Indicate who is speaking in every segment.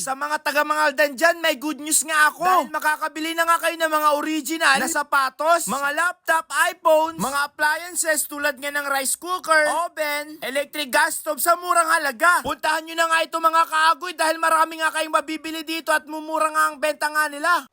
Speaker 1: Sa mga taga Mangaldan dyan, may good news nga ako. Dahil makakabili na nga kayo ng mga original na sapatos, mga laptop, iPhones, mga appliances tulad nga ng rice cooker, oven, electric gas stove sa murang halaga. Puntahan nyo na nga ito mga kaagoy dahil marami nga kayong mabibili dito at mumura nga ang benta nga nila.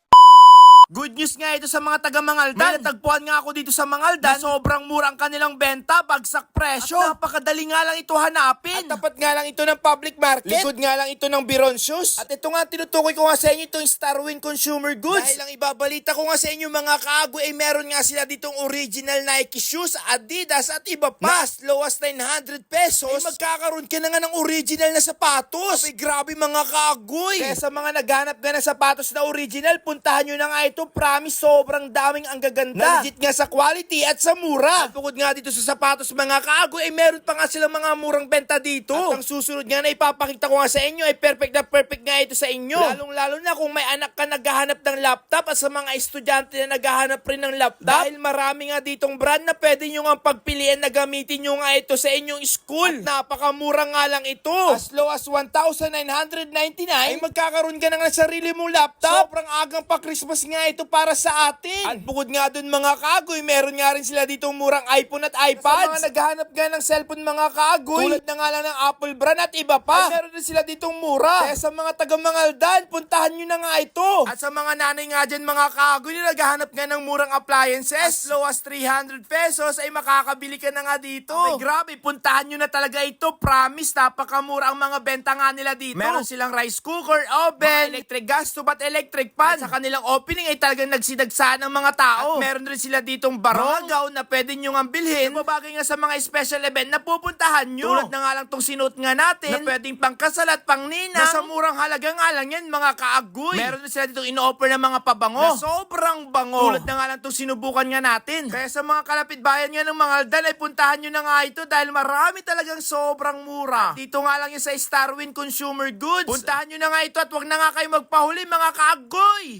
Speaker 1: Good news nga ito sa mga taga Mangaldan. May natagpuan nga ako dito sa Mangaldan. Na sobrang mura ang kanilang benta, bagsak presyo. At napakadali nga lang ito hanapin. At tapat nga lang ito ng public market. Likod nga lang ito ng Biron Shoes. At ito nga tinutukoy ko nga sa inyo itong Starwin Consumer Goods. Dahil lang ibabalita ko nga sa inyo mga kaago ay meron nga sila ditong original Nike shoes, Adidas at iba pa. Mas low as 900 pesos. Ay magkakaroon ka na nga ng original na sapatos. Ay grabe mga kaagoy. Kaya sa mga naghanap nga ng sapatos na original, puntahan nyo na nga ito. Promise, sobrang daming ang gaganda. Na legit nga sa quality at sa mura. At bukod nga dito sa sapatos mga kaagoy, ay meron pa nga silang mga murang benta dito. At ang susunod nga na ipapakita ko nga sa inyo ay perfect na perfect nga ito sa inyo. Lalong lalo na kung may anak ka naghahanap ng laptop at sa mga estudyante na naghahanap rin ng laptop. Dahil marami nga ditong brand na pwede nyo nga pagpilian na gamitin nyo nga ito sa inyong school. At napakamura nga lang ito. As low as 1,999 ay magkakaroon ka na ng sarili mong laptop. Sobrang agang pa Christmas nga ito para sa atin. At bukod nga dun mga kagoy, meron nga rin sila ditong murang iPhone at iPads. Sa mga naghahanap nga ng cellphone mga kagoy, tulad na nga lang ng Apple brand at iba pa. Ay, meron din sila ditong mura. Kaya sa mga taga Mangaldan, puntahan nyo na nga ito. At sa mga nanay nga dyan mga kagoy na naghahanap nga ng murang appliances, as low as 300 pesos, ay makakabili ka na nga dito. Okay, grabe, puntahan nyo na talaga ito. Promise, napakamura ang mga benta nga nila dito. Meron silang rice cooker, oven, electric gas stove at electric pan. At sa kanilang opening ay talagang nagsidagsaan ng mga tao. At meron rin sila ditong barong, mga gown na pwede nyo nga bilhin. Na bagay nga sa mga special event na pupuntahan nyo. Tulad na nga lang tong sinuot nga natin, na pwedeng pangkasal at pangninang. Na sa murang halaga nga lang yan, mga kaagoy. Meron din sila ditong ino-offer ng mga pabango. Na sobrang bango. Tulad na nga lang tong sinubukan nga natin. Kaya sa mga kalapit bayan nga ng mga aldan ay puntahan nyo na nga ito dahil marami talagang sobrang mura. At dito nga lang yan sa Starwin Consumer Goods. Puntahan nyo na nga ito at wag na nga kayo magpahuli mga kaagoy. hoy.